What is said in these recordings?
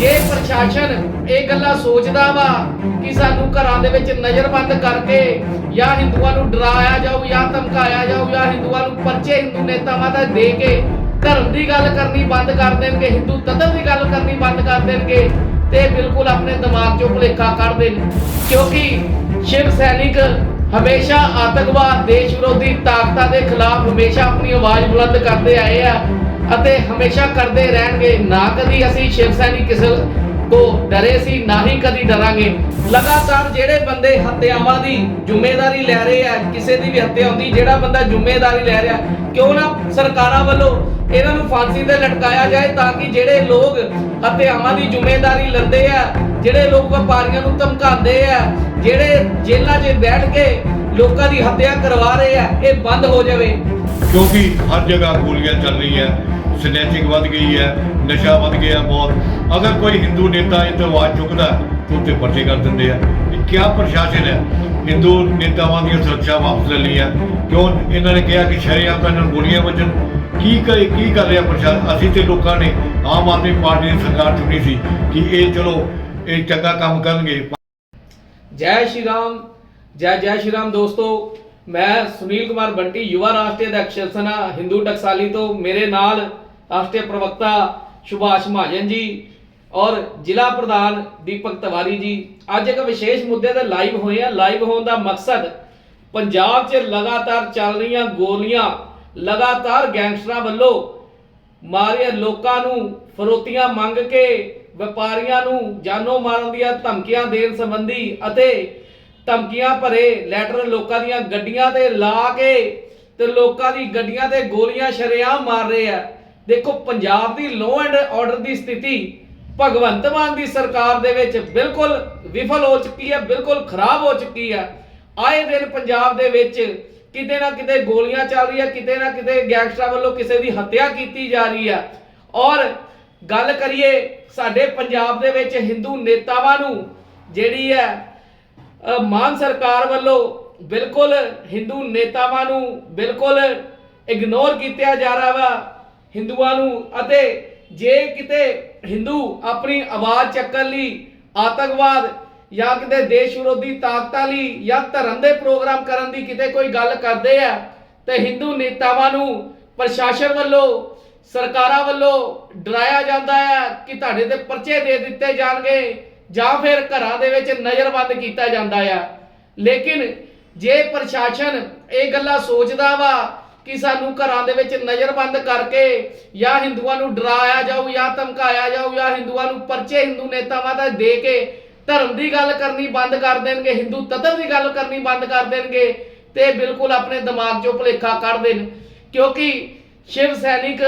ਜੇ ਪ੍ਰਸ਼ਾਸਨ ਇਹ ਗੱਲਾਂ ਸੋਚਦਾ ਵਾ ਕਿ ਸਾਨੂੰ ਘਰਾਂ ਦੇ ਵਿੱਚ ਨਜ਼ਰਬੰਦ ਕਰਕੇ ਜਾਂ ਹਿੰਦੂਆਂ ਨੂੰ ਡਰਾਇਆ ਜਾਊ, ਜਾਂ ਧਮਕਾਇਆ ਜਾਊ, ਜਾਂ ਹਿੰਦੂਆਂ ਨੂੰ ਪਰਚੇ ਹਿੰਦੂ ਨੇਤਾਵਾਂ ਦਾ ਦੇ ਕੇ ਧਰਮ ਦੀ ਗੱਲ ਕਰਨੀ ਬੰਦ ਕਰ ਦੇਣਗੇ, ਹਿੰਦੂ ਤੱਤਵ ਦੀ ਗੱਲ ਕਰਨੀ ਬੰਦ ਕਰ ਦੇਣਗੇ ਤੇ ਬਿਲਕੁਲ ਆਪਣੇ ਦਿਮਾਗ ਚੋਂ ਭੁਲੇਖਾ ਕੱਢ ਦੇਣ। ਕਿਉਂਕਿ ਸ਼ਿਵ ਸੈਨਿਕ ਹਮੇਸ਼ਾ ਆਤੰਕਵਾਦ, ਦੇਸ਼ ਵਿਰੋਧੀ ਤਾਕਤਾਂ ਦੇ ਖਿਲਾਫ ਹਮੇਸ਼ਾ ਆਪਣੀ ਆਵਾਜ਼ ਬੁਲੰਦ ਕਰਦੇ ਆਏ ਆ। ਅਤੇ ਹਮੇਸ਼ਾ ਕਰਦੇ ਰਹਿਣਗੇ। ਨਾ ਕਦੀ ਅਸੀਂ ਸ਼ਿਵ ਸੈਨਿਕ ਕਿਸੇ ਕੋ ਡਰੇ ਸੀ, ਨਾ ਹੀ ਕਦੀ ਡਰਾਂਗੇ। ਲਗਾਤਾਰ ਜਿਹੜੇ ਬੰਦੇ ਹੱਤਿਆਵਾਂ ਦੀ ਜ਼ਿੰਮੇਵਾਰੀ ਲੈ ਰਹੇ ਆ, ਕਿਸੇ ਦੀ ਵੀ ਹੱਤਿਆ ਹੁੰਦੀ, ਜਿਹੜਾ ਬੰਦਾ ਜ਼ਿੰਮੇਵਾਰੀ ਲੈ ਰਿਹਾ, ਕਿਉਂ ਨਾ ਸਰਕਾਰਾਂ ਵੱਲੋਂ ਇਹਨਾਂ ਨੂੰ ਫਾਂਸੀ ਤੇ ਲਟਕਾਇਆ ਜਾਏ ਤਾਂ ਕਿ ਜਿਹੜੇ ਲੋਕ ਹੱਤਿਆਵਾਂ ਦੀ ਜ਼ਿੰਮੇਵਾਰੀ ਲੈਂਦੇ ਆ, ਜਿਹੜੇ ਲੋਕ ਵਪਾਰੀਆਂ ਨੂੰ ਧਮਕਾਉਂਦੇ ਆ, ਜਿਹੜੇ ਜੇਲ੍ਹਾਂ 'ਚ ਬੈਠ ਕੇ ਲੋਕਾਂ ਦੀ ਹੱਤਿਆ ਕਰਵਾ ਰਹੇ ਆ, ਇਹ ਬੰਦ ਹੋ ਜਾਵੇ। ਕਿਉਂਕਿ ਹਰ ਜਗ੍ਹਾ ਗੋਲੀਆਂ ਚੱਲ ਰਹੀਆਂ। ਸਨੈਚਿੰਗ ਵੱਧ ਗਈ ਹੈ, ਨਸ਼ਾ ਵੱਧ ਗਿਆ ਬਹੁਤ। ਅਗਰ ਕੋਈ ਹਿੰਦੂ ਨੇਤਾ ਇਹ ਆਵਾਜ਼ ਚੁੱਕਦਾ ਉੱਤੇ ਪਰਚੇ ਕਰ ਦਿੰਦੇ ਆ। ਇਹ ਕਿਆ ਪ੍ਰਸ਼ਾਸਨ ਹੈ? ਹਿੰਦੂ ਨੇਤਾਵਾਂ ਦੀ ਸੁਰੱਖਿਆ ਵਾਪਸ ਲੈ ਲਈ ਹੈ ਕਿਉਂ? ਇਹਨਾਂ ਨੇ ਕਿਹਾ ਕਿ ਸ਼ਰੇਆਮ ਤਾਂ ਗੋਲੀਆਂ ਵੱਜਣ। ਕੀ ਕਰ ਕੀ ਕਰ ਰਿਹਾ ਪ੍ਰਸ਼ਾਸਨ? ਅਸੀਂ ਤੇ ਲੋਕਾਂ ਨੇ ਆਮ ਆਦਮੀ ਪਾਰਟੀ ਦੀ ਸਰਕਾਰ ਚੁਣੀ ਸੀ ਕਿ ਇਹ ਚਲੋ, ਇਹ ਚੰਗਾ ਕੰਮ ਕਰਨਗੇ। ਜੈ ਸ਼੍ਰੀ ਰਾਮ, ਜੈ ਜੈ ਸ਼੍ਰੀ ਰਾਮ ਦੋਸਤੋ, ਮੈਂ ਸੁਨੀਲ ਕੁਮਾਰ ਬੰਟੀ, ਯੁਵਾ ਰਾਸ਼ਟਰੀ ਅਧਿਕਸ਼ ਸਨਾ ਹਿੰਦੂ ਟਕਸਾਲੀ ਤੋਂ, ਮੇਰੇ ਨਾਲ ਰਾਸ਼ਟਰੀ ਪ੍ਰਵਕਤਾ ਸੁਭਾਸ਼ ਮਹਾਜਨ ਜੀ ਔਰ ਜ਼ਿਲ੍ਹਾ ਪ੍ਰਧਾਨ ਦੀਪਕ ਤਿਵਾਰੀ ਜੀ। ਅੱਜ ਇੱਕ ਵਿਸ਼ੇਸ਼ ਮੁੱਦੇ ਤੇ ਲਾਈਵ ਹੋਏ ਆ। ਲਾਈਵ ਹੋਣ ਦਾ ਮਕਸਦ ਪੰਜਾਬ 'ਚ ਲਗਾਤਾਰ ਚੱਲ ਰਹੀਆਂ ਗੋਲੀਆਂ, ਲਗਾਤਾਰ ਗੈਂਗਸਟਰਾਂ ਵੱਲੋਂ ਮਾਰੇ ਲੋਕਾਂ ਨੂੰ ਫਰੋਤੀਆਂ ਮੰਗ ਕੇ ਵਪਾਰੀਆਂ ਨੂੰ ਜਾਨੋਂ ਮਾਰਨ ਦੀਆਂ ਧਮਕੀਆਂ ਦੇਣ ਸੰਬੰਧੀ ਅਤੇ ਧਮਕੀਆਂ ਭਰੇ ਲੈਟਰ ਲੋਕਾਂ ਦੀਆਂ ਗੱਡੀਆਂ ਤੇ ਲਾ ਕੇ ਤੇ ਲੋਕਾਂ ਦੀ ਗੱਡੀਆਂ ਤੇ ਗੋਲੀਆਂ, ਸ਼ਰੇਆਮ ਮਾਰ ਰਹੇ ਆ। ਦੇਖੋ, ਪੰਜਾਬ ਦੀ ਲੋ ਐਂਡ ਆਰਡਰ ਦੀ ਸਥਿਤੀ ਭਗਵੰਤ ਮਾਨ ਦੀ ਸਰਕਾਰ ਦੇ ਵਿੱਚ ਬਿਲਕੁਲ ਵਿਫਲ ਹੋ ਚੁੱਕੀ ਹੈ, ਬਿਲਕੁਲ ਖਰਾਬ ਹੋ ਚੁੱਕੀ ਹੈ। ਆਏ ਦਿਨ ਪੰਜਾਬ ਦੇ ਵਿੱਚ ਕਿਤੇ ਨਾ ਕਿਤੇ ਗੋਲੀਆਂ ਚੱਲ ਰਹੀਆਂ, ਕਿਤੇ ਨਾ ਕਿਤੇ ਗੈਂਗਸਟਰਾਂ ਵੱਲੋਂ ਕਿਸੇ ਦੀ ਹੱਤਿਆ ਕੀਤੀ ਜਾ ਰਹੀ ਹੈ। ਔਰ ਗੱਲ ਕਰੀਏ ਸਾਡੇ ਪੰਜਾਬ ਦੇ ਵਿੱਚ ਹਿੰਦੂ ਨੇਤਾਵਾਂ ਨੂੰ, ਜਿਹੜੀ ਹੈ ਮਾਨ ਸਰਕਾਰ ਵੱਲੋਂ ਬਿਲਕੁਲ ਹਿੰਦੂ ਨੇਤਾਵਾਂ ਨੂੰ ਬਿਲਕੁਲ ਇਗਨੋਰ ਕੀਤਾ ਜਾ ਰਿਹਾ ਵਾ। ਹਿੰਦੂਆਂ ਨੂੰ ਅਤੇ ਜੇ ਕਿਤੇ ਹਿੰਦੂ ਆਪਣੀ ਆਵਾਜ਼ ਚੱਕਣ ਲਈ ਆਤੰਕਵਾਦ ਜਾਂ ਕਿਤੇ ਦੇਸ਼ ਵਿਰੋਧੀ ਤਾਕਤਾਂ ਲਈ ਜਾਂ ਧਰਮ ਦੇ ਪ੍ਰੋਗਰਾਮ ਕਰਨ ਦੀ ਕਿਤੇ ਕੋਈ ਗੱਲ ਕਰਦੇ ਆ, ਤੇ ਹਿੰਦੂ ਨੇਤਾਵਾਂ ਨੂੰ ਪ੍ਰਸ਼ਾਸਨ ਵੱਲੋਂ, ਸਰਕਾਰਾਂ ਵੱਲੋਂ ਡਰਾਇਆ ਜਾਂਦਾ ਹੈ ਕਿ ਤੁਹਾਡੇ ਤੇ ਪਰਚੇ ਦੇ ਦਿੱਤੇ ਜਾਣਗੇ ਜਾਂ ਫਿਰ ਘਰਾਂ ਦੇ ਵਿੱਚ ਨਜ਼ਰਬੰਦ ਕੀਤਾ ਜਾਂਦਾ ਆ। ਲੇਕਿਨ ਜੇ ਪ੍ਰਸ਼ਾਸਨ ਇਹ ਗੱਲਾਂ ਸੋਚਦਾ ਵਾ ਕਿ ਸਾਨੂੰ ਘਰਾਂ ਦੇ ਵਿੱਚ ਨਜ਼ਰਬੰਦ ਕਰਕੇ ਜਾਂ ਹਿੰਦੂਆਂ ਨੂੰ ਡਰਾਇਆ ਜਾਊ, ਜਾਂ ਧਮਕਾਇਆ ਜਾਊ, ਜਾਂ ਹਿੰਦੂਆਂ ਨੂੰ ਪਰਚੇ ਹਿੰਦੂ ਨੇਤਾਵਾਂ ਦਾ ਦੇ ਕੇ ਧਰਮ ਦੀ ਗੱਲ ਕਰਨੀ ਬੰਦ ਕਰ ਦੇਣਗੇ, ਹਿੰਦੂ ਤੱਤਵ ਦੀ ਗੱਲ ਕਰਨੀ ਬੰਦ ਕਰ ਦੇਣਗੇ, ਤੇ ਬਿਲਕੁਲ ਆਪਣੇ ਦਿਮਾਗ ਚੋਂ ਭੁਲੇਖਾ ਕੱਢ ਦੇਣ। ਕਿਉਂਕਿ ਸ਼ਿਵ ਸੈਨਿਕ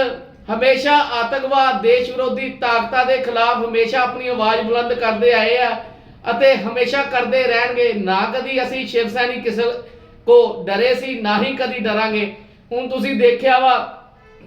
ਹਮੇਸ਼ਾ ਆਤੰਕਵਾਦ, ਦੇਸ਼ ਵਿਰੋਧੀ ਤਾਕਤਾਂ ਦੇ ਖਿਲਾਫ ਹਮੇਸ਼ਾ ਆਪਣੀ ਆਵਾਜ਼ ਬੁਲੰਦ ਕਰਦੇ ਆਏ ਆ ਅਤੇ ਹਮੇਸ਼ਾ ਕਰਦੇ ਰਹਿਣਗੇ। ਨਾ ਕਦੀ ਅਸੀਂ ਸ਼ਿਵ ਸੈਨਿਕ ਕਿਸੇ ਕੋ ਡਰੇ ਸੀ, ਨਾ ਹੀ ਕਦੀ ਡਰਾਂਗੇ। ਹੁਣ ਤੁਸੀਂ ਦੇਖਿਆ ਵਾ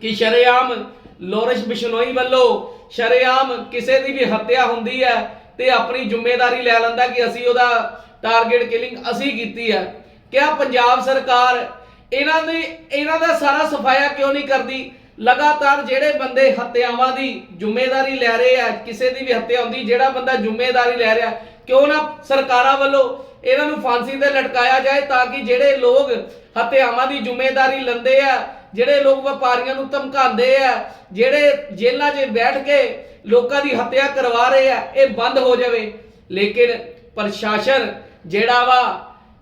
ਕਿ ਸ਼ਰੇਆਮ ਲੋਰਿਸ਼ ਬਿਸ਼ਨੋਈ ਵੱਲੋਂ ਸ਼ਰੇਆਮ ਕਿਸੇ ਦੀ ਵੀ ਹੱਤਿਆ ਹੁੰਦੀ ਹੈ ਤੇ ਆਪਣੀ ਜ਼ਿੰਮੇਵਾਰੀ ਲੈ ਲੈਂਦਾ ਕਿ ਅਸੀਂ ਉਹਦਾ ਟਾਰਗੇਟ ਕਿਲਿੰਗ ਅਸੀਂ ਕੀਤੀ ਹੈ। ਕਿਆ ਪੰਜਾਬ ਸਰਕਾਰ ਇਹਨਾਂ ਦੀ ਇਹਨਾਂ ਦਾ ਸਾਰਾ ਸਫਾਇਆ ਕਿਉਂ ਨਹੀਂ ਕਰਦੀ? ਲਗਾਤਾਰ ਜਿਹੜੇ ਬੰਦੇ ਹੱਤਿਆਵਾਂ ਦੀ ਜ਼ਿੰਮੇਵਾਰੀ ਲੈ ਰਹੇ ਆ, ਕਿਸੇ ਦੀ ਵੀ ਹੱਤਿਆ ਹੁੰਦੀ, ਜਿਹੜਾ ਬੰਦਾ ਜ਼ਿੰਮੇਵਾਰੀ ਲੈ ਰਿਹਾ, ਕਿਉਂ ਨਾ ਸਰਕਾਰਾਂ ਵੱਲੋਂ ਇਹਨਾਂ ਨੂੰ ਫਾਂਸੀ ਤੇ ਲਟਕਾਇਆ ਜਾਏ ਤਾਂ ਕਿ ਜਿਹੜੇ ਲੋਕ ਹੱਤਿਆਵਾਂ ਦੀ ਜ਼ਿੰਮੇਵਾਰੀ ਲੈਂਦੇ ਆ, ਜਿਹੜੇ ਲੋਕ ਵਪਾਰੀਆਂ ਨੂੰ ਧਮਕਾਉਂਦੇ ਆ, ਜਿਹੜੇ ਜੇਲ੍ਹਾਂ 'ਚ ਬੈਠ ਕੇ ਲੋਕਾਂ ਦੀ ਹੱਤਿਆ ਕਰਵਾ ਰਹੇ ਆ, ਇਹ ਬੰਦ ਹੋ ਜਾਵੇ। ਲੇਕਿਨ ਪ੍ਰਸ਼ਾਸਨ ਜਿਹੜਾ ਵਾ,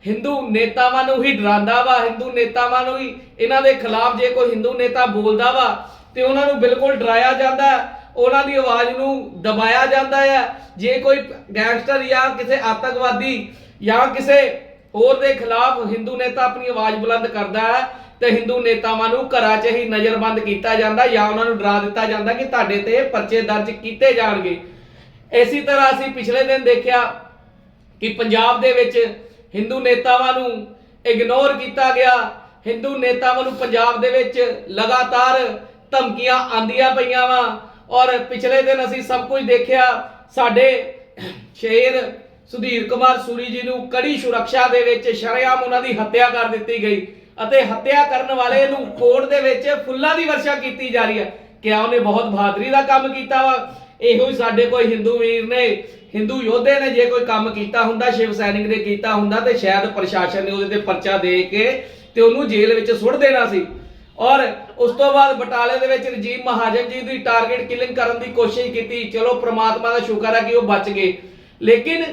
ਹਿੰਦੂ ਨੇਤਾਵਾਂ ਨੂੰ ਹੀ ਡਰਾਉਂਦਾ ਵਾ, ਹਿੰਦੂ ਨੇਤਾਵਾਂ ਨੂੰ ਹੀ ਇਹਨਾਂ ਦੇ ਖਿਲਾਫ ਜੇ ਕੋਈ ਹਿੰਦੂ ਨੇਤਾ ਬੋਲਦਾ ਵਾ ਤੇ ਉਹਨਾਂ ਨੂੰ ਬਿਲਕੁਲ ਡਰਾਇਆ ਜਾਂਦਾ, ਉਹਨਾਂ ਦੀ ਆਵਾਜ਼ ਨੂੰ ਦਬਾਇਆ ਜਾਂਦਾ ਹੈ ਜੇ ਕੋਈ ਗੈਂਗਸਟਰ ਜਾਂ ਕਿਸੇ ਆਤੰਕਵਾਦੀ ਜਾਂ ਕਿਸੇ ਹੋਰ ਦੇ ਖਿਲਾਫ ਹਿੰਦੂ ਨੇਤਾ ਆਪਣੀ ਆਵਾਜ਼ ਬੁਲੰਦ ਕਰਦਾ ਹੈ, ਤੇ ਹਿੰਦੂ ਨੇਤਾਵਾਂ ਨੂੰ ਘਰਾਂ 'ਚ ਹੀ ਨਜ਼ਰਬੰਦ ਕੀਤਾ ਜਾਂਦਾ ਜਾਂ ਉਹਨਾਂ ਨੂੰ ਡਰਾ ਦਿੱਤਾ ਜਾਂਦਾ ਕਿ ਤੁਹਾਡੇ ਤੇ ਪਰਚੇ ਦਰਜ ਕੀਤੇ ਜਾਣਗੇ। ਇਸੇ ਤਰ੍ਹਾਂ ਅਸੀਂ ਪਿਛਲੇ ਦਿਨ ਦੇਖਿਆ ਕਿ ਪੰਜਾਬ ਦੇ ਵਿੱਚ ਹਿੰਦੂ ਨੇਤਾਵਾਂ ਨੂੰ ਇਗਨੋਰ ਕੀਤਾ ਗਿਆ। ਹਿੰਦੂ ਨੇਤਾਵਾਂ ਨੂੰ ਪੰਜਾਬ ਦੇ ਵਿੱਚ ਲਗਾਤਾਰ ਧਮਕੀਆਂ ਆਂਦੀਆਂ ਪਈਆਂ ਵਾ। ਔਰ ਪਿਛਲੇ ਦਿਨ ਅਸੀਂ ਸਭ ਕੁਝ ਦੇਖਿਆ, ਸਾਡੇ ਸ਼ੇਰ ਸੁਧੀਰ ਕੁਮਾਰ ਸੂਰੀ ਜੀ ਨੂੰ ਕੜੀ ਸੁਰੱਖਿਆ ਦੇ ਵਿੱਚ ਸ਼ਰੇਆਮ ਉਹਨਾਂ ਦੀ ਹੱਤਿਆ ਕਰ ਦਿੱਤੀ ਗਈ ਅਤੇ ਹੱਤਿਆ ਕਰਨ ਵਾਲੇ ਨੂੰ ਕੋਰਟ ਦੇ ਵਿੱਚ ਫੁੱਲਾਂ ਦੀ ਵਰਸ਼ਾ ਕੀਤੀ ਜਾ ਰਹੀ ਹੈ। ਕਿਆ ਉਹਨੇ ਬਹੁਤ ਬਹਾਦਰੀ ਦਾ ਕੰਮ ਕੀਤਾ ਵਾ। ਇਹੋ ਹੀ ਸਾਡੇ ਕੋਈ ਹਿੰਦੂ ਵੀਰ ਨੇ, ਹਿੰਦੂ ਯੋਧੇ ਨੇ ਜੇ ਕੋਈ ਕੰਮ ਕੀਤਾ ਹੁੰਦਾ, ਸ਼ਿਵ ਸੈਨਿਕ ਨੇ ਕੀਤਾ ਹੁੰਦਾ, ਤੇ ਸ਼ਾਇਦ ਪ੍ਰਸ਼ਾਸਨ ਨੇ ਉਹਦੇ ਤੇ ਪਰਚਾ ਦੇ ਕੇ ਤੇ ਉਹਨੂੰ ਜੇਲ੍ਹ ਵਿੱਚ ਸੁੱਟ ਦੇਣਾ ਸੀ। ਔਰ ਉਸ ਤੋਂ ਬਾਅਦ ਬਟਾਲੇ ਦੇ ਵਿੱਚ ਰਜੀਵ ਮਹਾਜਨ ਜੀ ਦੀ ਟਾਰਗੇਟ ਕਿਲਿੰਗ ਕਰਨ ਦੀ ਕੋਸ਼ਿਸ਼ ਕੀਤੀ। ਚਲੋ ਪ੍ਰਮਾਤਮਾ ਦਾ ਸ਼ੁਕਰ ਹੈ ਕਿ ਉਹ ਬਚ ਗਏ। ਲੇਕਿਨ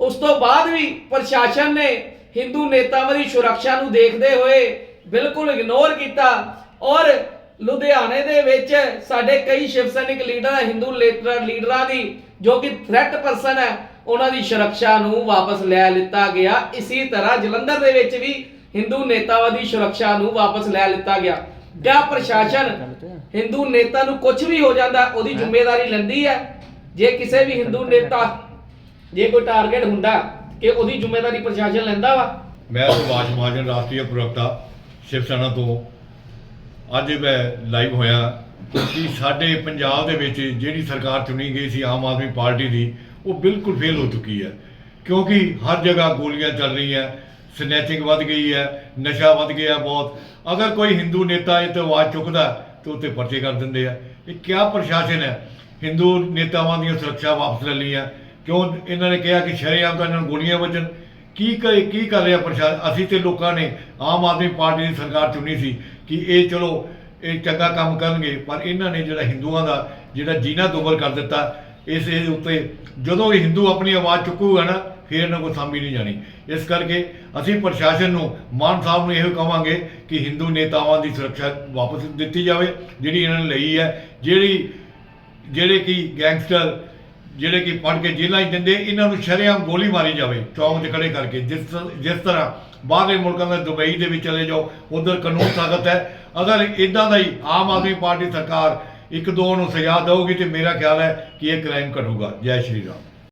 ਉਸ ਤੋਂ ਬਾਅਦ ਵੀ ਪ੍ਰਸ਼ਾਸਨ ਨੇ ਹਿੰਦੂ ਨੇਤਾਵਾਂ ਦੀ ਸੁਰੱਖਿਆ ਨੂੰ ਦੇਖਦੇ ਹੋਏ ਬਿਲਕੁਲ ਇਗਨੋਰ ਕੀਤਾ ਔਰ ਲੁਧਿਆਣੇ ਦੇ ਵਿੱਚ ਸਾਡੇ ਕਈ ਸ਼ਿਵ ਸੈਨਿਕ ਲੀਡਰ ਹਿੰਦੂ ਲੀਡਰ ਲੀਡਰਾਂ ਦੀ ਜੋ ਕਿ ਥ੍ਰੈਟ ਪਰਸਨ ਹੈ ਉਹਨਾਂ ਦੀ ਸੁਰੱਖਿਆ ਨੂੰ ਵਾਪਸ ਲੈ ਲਿੱਤਾ ਗਿਆ। ਇਸੇ ਤਰ੍ਹਾਂ ਜਲੰਧਰ ਦੇ ਵਿੱਚ ਵੀ ਹਿੰਦੂ ਨੇਤਾਵਾਂ ਦੀ ਸੁਰੱਖਿਆ ਨੂੰ ਵਾਪਸ ਲੈ ਲਿੱਤਾ ਗਿਆ। ਕਿਆ ਪ੍ਰਸ਼ਾਸਨ ਹਿੰਦੂ ਨੇਤਾ ਨੂੰ ਕੁਝ ਵੀ ਹੋ ਜਾਂਦਾ ਉਹਦੀ ਜ਼ਿੰਮੇਵਾਰੀ ਲੈਂਦੀ ਹੈ? ਜੇ ਕਿਸੇ ਵੀ ਹਿੰਦੂ ਨੇਤਾ ਜੇ ਕੋਈ ਟਾਰਗੇਟ ਹੁੰਦਾ ਕਿ ਉਹਦੀ ਜ਼ਿੰਮੇਵਾਰੀ ਪ੍ਰਸ਼ਾਸਨ ਲੈਂਦਾ ਵਾ। ਮੈਂ ਸੁਭਾਸ਼ ਮਹਾਜਨ ਰਾਸ਼ਟਰੀ ਪ੍ਰਵਕਤਾ ਸ਼ਿਵ ਸੈਨਾ ਤੋਂ। ਅੱਜ ਮੈਂ ਲਾਈਵ ਹੋਇਆ ਕਿ ਸਾਡੇ ਪੰਜਾਬ ਦੇ ਵਿੱਚ ਜਿਹੜੀ ਸਰਕਾਰ ਚੁਣੀ ਗਈ ਸੀ ਆਮ ਆਦਮੀ ਪਾਰਟੀ ਦੀ, ਉਹ ਬਿਲਕੁਲ ਫੇਲ ਹੋ ਚੁੱਕੀ ਹੈ। ਕਿਉਂਕਿ ਹਰ ਜਗ੍ਹਾ ਗੋਲੀਆਂ ਚੱਲ ਰਹੀਆਂ ਸਨੈਚਿੰਗ ਵੱਧ ਗਈ ਹੈ, ਨਸ਼ਾ ਵੱਧ ਗਿਆ ਬਹੁਤ। ਅਗਰ ਕੋਈ ਹਿੰਦੂ ਨੇਤਾ ਇਹ ਤੇ ਆਵਾਜ਼ ਚੁੱਕਦਾ ਤੇ ਉੱਤੇ ਪਰਚੇ ਕਰ ਦਿੰਦੇ ਆ। ਇਹ ਕਿਆ ਪ੍ਰਸ਼ਾਸਨ ਹੈ? ਹਿੰਦੂ ਨੇਤਾਵਾਂ ਦੀਆਂ ਸੁਰੱਖਿਆ ਵਾਪਸ ਲੈ ਲਈ ਹੈ ਕਿਉਂ ਇਹਨਾਂ ਨੇ ਕਿਹਾ ਕਿ ਸ਼ਰੇਆਮ ਤਾਂ ਇਹਨਾਂ ਨੂੰ ਗੋਲੀਆਂ ਵੱਜਣ? ਕੀ ਕਰ ਕੀ ਕਰ ਰਿਹਾ ਪ੍ਰਸ਼ਾਸਨ? ਅਸੀਂ ਤੇ ਲੋਕਾਂ ਨੇ ਆਮ ਆਦਮੀ ਪਾਰਟੀ ਦੀ ਸਰਕਾਰ ਚੁਣੀ ਸੀ ਕਿ ਇਹ ਚਲੋ, ਇਹ ਚੰਗਾ ਕੰਮ ਕਰਨਗੇ, ਪਰ ਇਹਨਾਂ ਨੇ ਜਿਹੜਾ ਹਿੰਦੂਆਂ ਦਾ, ਜਿਹੜਾ ਜੀਣਾ ਦੋਬਰ ਕਰ ਦਿੱਤਾ, ਇਸ ਦੇ ਉੱਤੇ ਜਦੋਂ ਇਹ ਹਿੰਦੂ ਆਪਣੀ ਆਵਾਜ਼ ਚੁੱਕੂਗਾ ਨਾ, ਫਿਰ ਇਹਨਾਂ ਕੋਲ ਸਾਂਭੀ ਨਹੀਂ ਜਾਣੀ। ਇਸ ਕਰਕੇ ਅਸੀਂ ਪ੍ਰਸ਼ਾਸਨ ਨੂੰ, ਮਾਨ ਸਾਹਿਬ ਨੂੰ ਇਹੋ ਕਹਾਂਗੇ ਕਿ ਹਿੰਦੂ ਨੇਤਾਵਾਂ ਦੀ ਸੁਰੱਖਿਆ ਵਾਪਸ ਦਿੱਤੀ ਜਾਵੇ, ਜਿਹੜੀ ਇਹਨਾਂ ਨੇ ਲਈ ਹੈ। ਜਿਹੜੀ, ਜਿਹੜੇ ਕਿ ਗੈਂਗਸਟਰ ਜਿਹੜੇ ਕਿ ਫੜ ਕੇ ਜੇਲ੍ਹਾਂ 'ਚ ਦਿੰਦੇ, ਇਹਨਾਂ ਨੂੰ ਸ਼ਰੇਆਮ ਗੋਲੀ ਮਾਰੀ ਜਾਵੇ, ਚੌਂਕ 'ਚ ਖੜੇ ਕਰਕੇ। ਜਿਸ ਤ- ਜਿਸ ਤਰ੍ਹਾਂ ਬਾਹਰਲੇ ਮੁਲਕਾਂ ਦਾ ਦੁਬਈ ਦੇ ਵਿੱਚ ਚਲੇ ਜਾਓ, ਉਧਰ ਕਾਨੂੰਨ ਤਾਕਤ ਹੈ। ਅਗਰ ਇਦਾਂ ਦਾ ਹੀ ਆਮ ਆਦਮੀ ਪਾਰਟੀ ਸਰਕਾਰ ਇੱਕ ਦੋ ਨੂੰ ਸਜ਼ਾ ਦੇਊਗੀ ਤੇ ਮੇਰਾ ਖਿਆਲ ਹੈ ਕਿ ਇਹ ਕ੍ਰਾਈਮ ਘਟੂਗਾ। ਜੈ ਸ਼੍ਰੀ ਰਾਮ।